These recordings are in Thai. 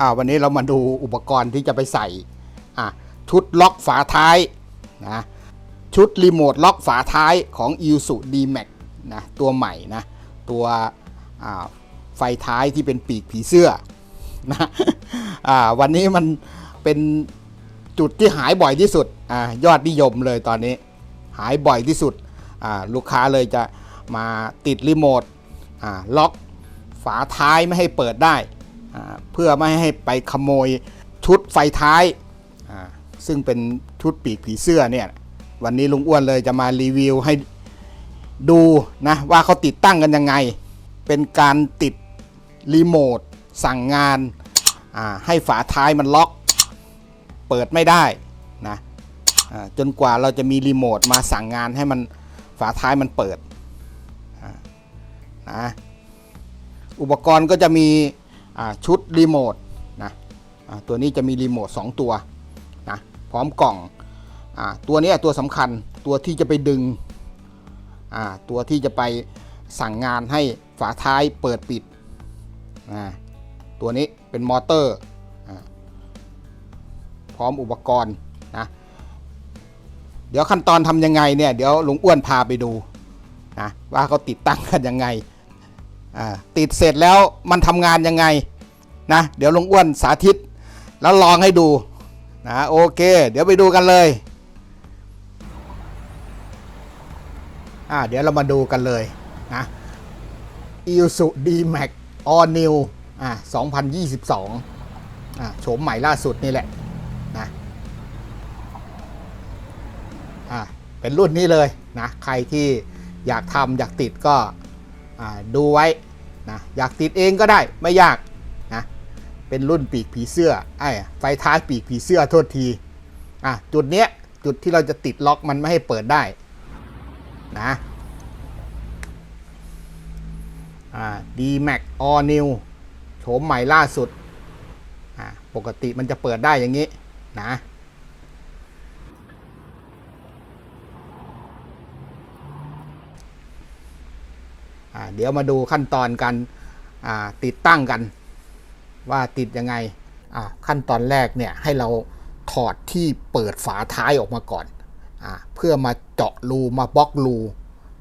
อ่าวันนี้เรามาดูอุปกรณ์ที่จะไปใส่อ่าชุดล็อกฝาท้ายนะชุดรีโมทล็อกฝาท้ายของ i s u D-Max นะตัวใหม่นะตัวอ่าไฟท้ายที่เป็นปีกผีเสื้อนะอ่าวันนี้มันเป็นจุดที่หายบ่อยที่สุดอ่ายอดนิยมเลยตอนนี้ หายบ่อยที่สุดอ่าลูกค้าเลยจะมาติดรีโมทอ่าล็อกฝาท้ายไม่ให้เปิดได้ เพื่อไม่ให้ไปขโมยชุดไฟท้าย ซึ่งเป็นชุดปีกผีเสื้อเนี่ย วันนี้ลุงอ้วนเลยจะมารีวิวให้ดูนะว่าเขาติดตั้งกันยังไง เป็นการติดรีโมทสั่งงานให้ฝาท้ายมันล็อก เปิดไม่ได้นะจนกว่าเราจะมีรีโมทมาสั่งงานให้มันฝาท้ายมันเปิดนะอุปกรณ์ก็จะมี ชุดรีโมทนะตัวนี้จะมีรีโมท2ตัวนะพร้อมกล่องอตัวนี้ตัวสำคัญตัวที่จะไปดึงตัวที่จะไปสั่งงานให้ฝาท้ายเปิดปิด ตัวนี้เป็นมอเตอร์ พร้อมอุปกรณ์นะเดี๋ยวขั้นตอนทำยังไงเนี่ยเดี๋ยวลุงอ้วนพาไปดูนะว่าเขาติดตั้งกันยังไง ติดเสร็จแล้วมันทำงานยังไงนะเดี๋ยวลงอ้วนสาธิต แล้วลองให้ดูนะโอเค เดี๋ยวไปดูกันเลยอ่าเดี๋ยวเรามาดูกันเลยนะ i s u D-Max All New อ่า2022อ่าโฉมใหม่ล่าสุดนี่แหละนะอ่าเป็นรุ่นนี้เลยนะ ใครที่อยากทำอยากติดก็ ดูไว้นะอยากติดเองก็ได้ไม่ยากนะเป็นรุ่นปีกผีเสื้อไอ้ไฟท้ายปีกผีเสื้อโทษทีอะจุดเนี้ยจุดที่เราจะติดล็อกมันไม่ให้เปิดได้นะอ่า D-Max All New โฉมใหม่ล่าสุดอ่าปกติมันจะเปิดได้อย่างนี้นะ เดี๋ยวมาดูขั้นตอนการติดตั้งกัน ว่าติดยังไงขั้นตอนแรกเนี่ยให้เราถอดที่เปิดฝาท้ายออกมาก่อนอเพื่อมาเจาะรูมาบล็อกรู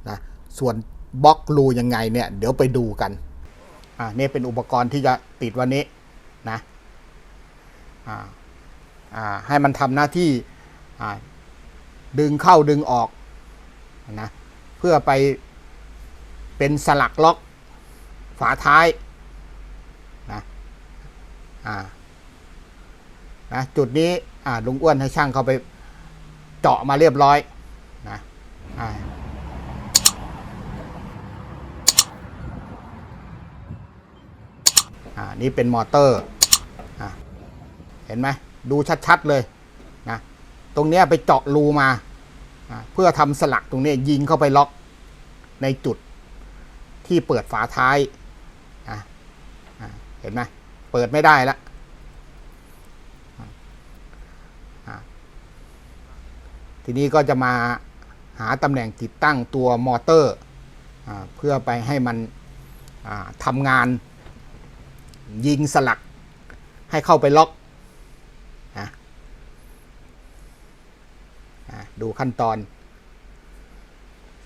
นะส่วนบล็อกรูยังไงเนี่ยเดี๋ยวไปดูกันนี่เป็นอุปกรณ์ที่จะติดวันนี้นะให้มันทำหน้าที่ดึงเข้าดึงออกนะเพื่อไป เป็นสลักล็อกฝาท้ายนะอ่านะจุดนี้อ่าลุงอ้วนให้ช่างเขาไปเจาะมาเรียบร้อยนะอ่าอ่านี่เป็นมอเตอร์อ่าเห็นไหมดูชัดๆเลยนะตรงเนี้ยไปเจาะรูมา เพื่อทำสลักตรงนี้ยิงเข้าไปล็อกในจุด ที่เปิดฝาท้ายอะเห็นไหมเปิดไม่ได้แล้วอะทีนี้ก็จะมาหาตำแหน่งติดตั้งตัวมอเตอร์อเพื่อไปให้มันทำงานยิงสลักให้เข้าไปล็อกดูขั้นตอน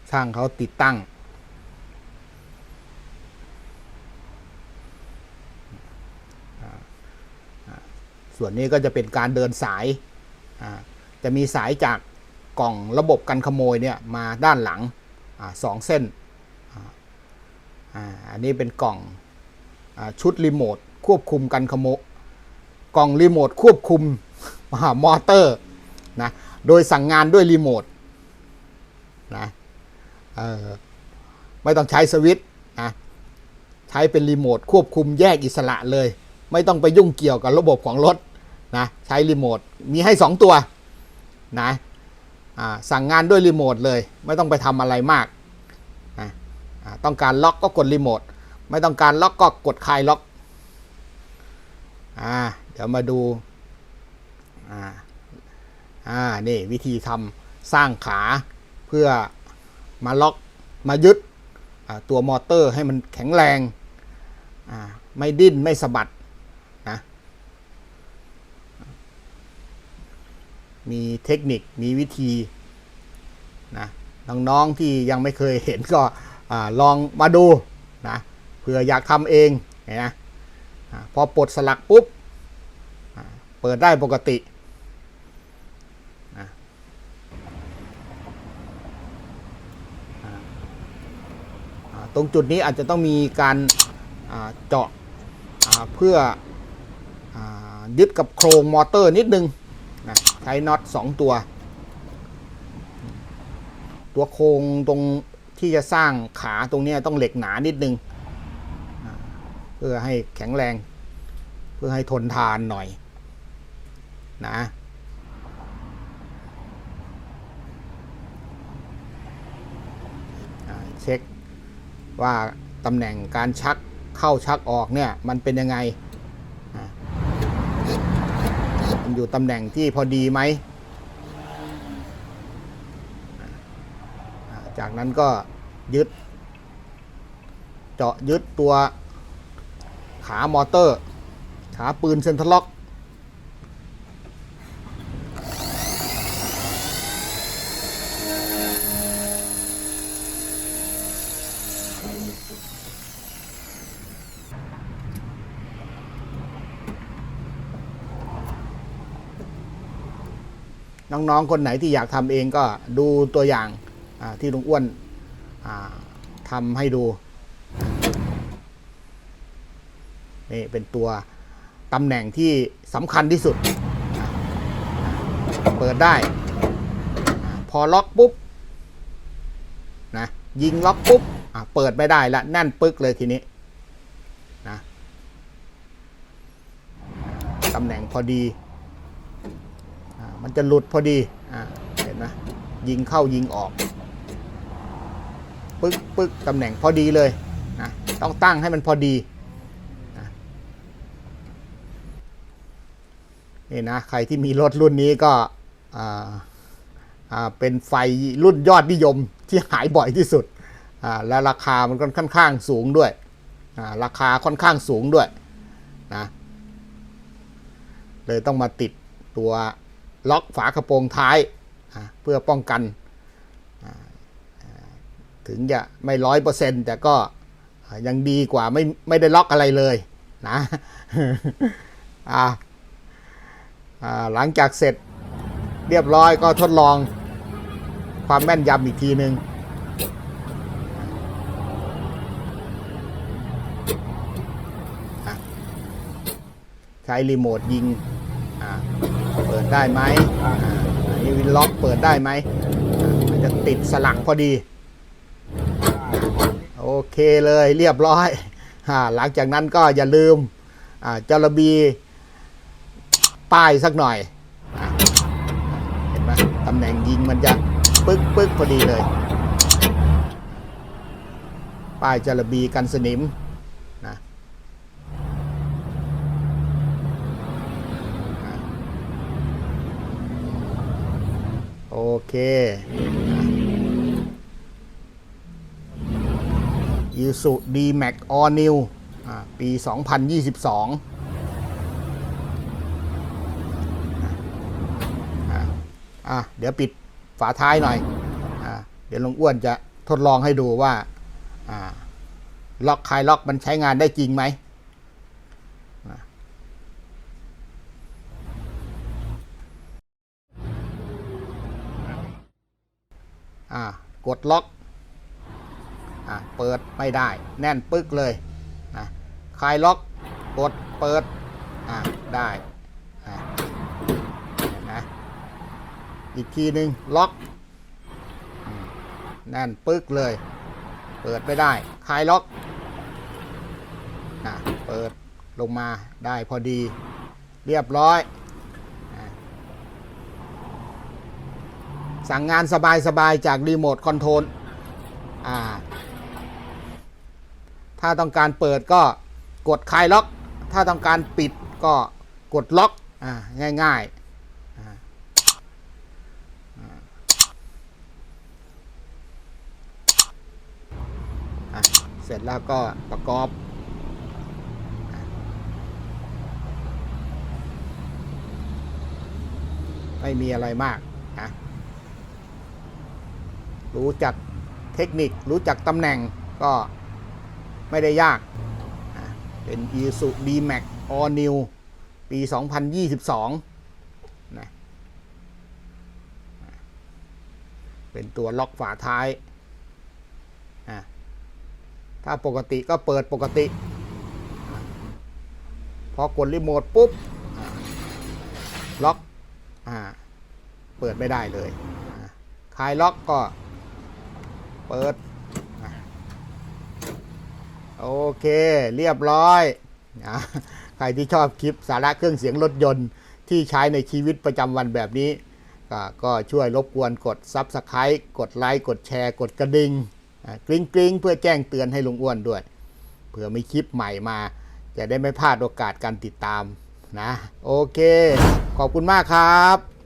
ช่างเขาติดตั้ง ส่วนนี้ก็จะเป็นการเดินสายจะมีสายจากกล่องระบบกันขโมยเนี่ยมาด้านหลังอสองเส้นออันนี้เป็นกล่องอชุดรีโมทควบคุมกันขโมยกล่องรีโมทควบคุมมอเตอร์นะโดยสั่งงานด้วยรีโมทนะไม่ต้องใช้สวิตช์นะใช้เป็นรีโมทควบคุมแยกอิสระเลย ไม่ต้องไปยุ่งเกี่ยวกับระบบของรถ นะใช้รีโมทมีให้ 2 ตัวนะสั่งงานด้วยรีโมทเลย ไม่ต้องไปทำอะไรมากนะต้องการล็อกก็กดรีโมทไม่ต้องการล็อกก็กดคลายล็อกอ่าเดี๋ยวมาดูอ่าอ่านี่วิธีทำสร้างขาเพื่อมาล็อกมายึดตัวมอเตอร์ให้มันแข็งแรงไม่ดิ้นไม่สะบัด นะ มีเทคนิคมีวิธีนะน้องๆที่ยังไม่เคยเห็นก็อลองมาดูนะเผื่ออยากทำเองนะพอปลดสลักปุ๊บเปิดได้ปกติตรงจุดนี้อาจจะต้องมีการเจาะเพื่ออยึดกับโครงมอเตอร์นิดนึง ช้น็อต2ตัว ตัวโครงตรงที่จะสร้างขาตรงนี้ต้องเหล็กหนานิดนึง เพื่อให้แข็งแรง เพื่อให้ทนทานหน่อยนะเช็คว่าตำแหน่งการชักเข้าชักออกเนี่ยมันเป็นยังไงอ่า มันอยู่ตำแหน่งที่พอดีไหม จากนั้นก็ยึด เจาะยึดตัวขามอเตอร์ ขาปืนเซนทรัลล็อก น้องๆ คนไหนที่อยากทำเองก็ดูตัวอย่างที่ลุงอ้วนทำให้ดูนี่เป็นตัวตำแหน่งที่สำคัญที่สุด เปิดได้ พอล็อกปุ๊บนะยิงล็อกปุ๊บเปิดไม่ได้ละแน่นปึ๊กเลยทีนี้นะตำแหน่งพอดี มันจะหลุดพอดีอ่าเห็นไหมยิงเข้ายิงออกปึ๊กปึ๊กตำแหน่งพอดีเลยนะต้องตั้งให้มันพอดีนะนี่นะใครที่มีรถรุ่นนี้ก็อ่าอ่าเป็นไฟรุ่นยอดนิยมที่หายบ่อยที่สุดอ่าและราคามันก็ค่อนข้างสูงด้วยอ่าราคาค่อนข้างสูงด้วยนะเลยต้องมาติดตัว ล็อกฝากระโปรงท้ายเพื่อป้องกัน ถึงจะไม่ร้อยเปอร์เซ็นต์แต่ก็ยังดีกว่าไม่ไม่ได้ล็อกอะไรเลยนะหลังจากเสร็จเรียบร้อยก็ทดลองความแม่นยำอีกทีหนึ่งใช้รีโมทยิงอ่า ได้ไหมอันนี้วินล็อกเปิดได้ไหมมันจะติดสลักพอดี โอเคเลยเรียบร้อย หลังจากนั้นก็อย่าลืมจระบีป้ายสักหน่อยอเห็นไหมตำแหน่งยิงมันจะปึ๊กปึ๊กพอดีเลย ป้ายจระบีกันสนิมนะอ่า โอเค i s u d m a x All New อ่าปี 2022อ่าอะเดี๋ยวปิดฝาท้ายหน่อยอ่าเดี๋ยวลุงอ้วนจะทดลองให้ดูว่าอ่าล็อกคลายล็อกมันใช้งานได้จริงไหม กดล็อกอเปิดไม่ได้แน่นปึ๊กเลยนะคลายล็อกกดเปิดได้นะอีกทีหนึ่งล็อกแน่นปึ๊กเลย เปิดไม่ได้คลายล็อกอะเปิดลงมาได้พอดี เรียบร้อยอะ สั่งงานสบายๆจากรีโมทคอนโทรลถ้าต้องการเปิดก็กดคลายล็อก ถ้าต้องการปิดก็กดล็อกอง่ายๆ เสร็จแล้วก็ประกอบไม่มีอะไรมากนะ รู้จักเทคนิค รู้จักตำแหน่งก็ไม่ได้ยาก เป็น i s u D-Max All New ปี 2022 นะ เป็นตัวล็อกฝาท้าย ถ้าปกติก็เปิดปกติ พอกดรีโมทปุ๊บ ล็อกอเปิดไม่ได้เลยคลายล็อกก็ เปิด โอเค เรียบร้อยอะใครที่ชอบคลิปสาระเครื่องเสียงรถยนต์ที่ใช้ในชีวิตประจำวันแบบนี้ ก็กช่วยรบกวนกด Subscribe กดไลค์ กดแชร์ กดกระดิ่งกริ๊งกริ๊งเพื่อแจ้งเตือนให้ลุงอ้วนด้วย เผื่อมีคลิปใหม่มา จะได้ไม่พลาดโอกาสการติดตามนะ โอเค ขอบคุณมากครับ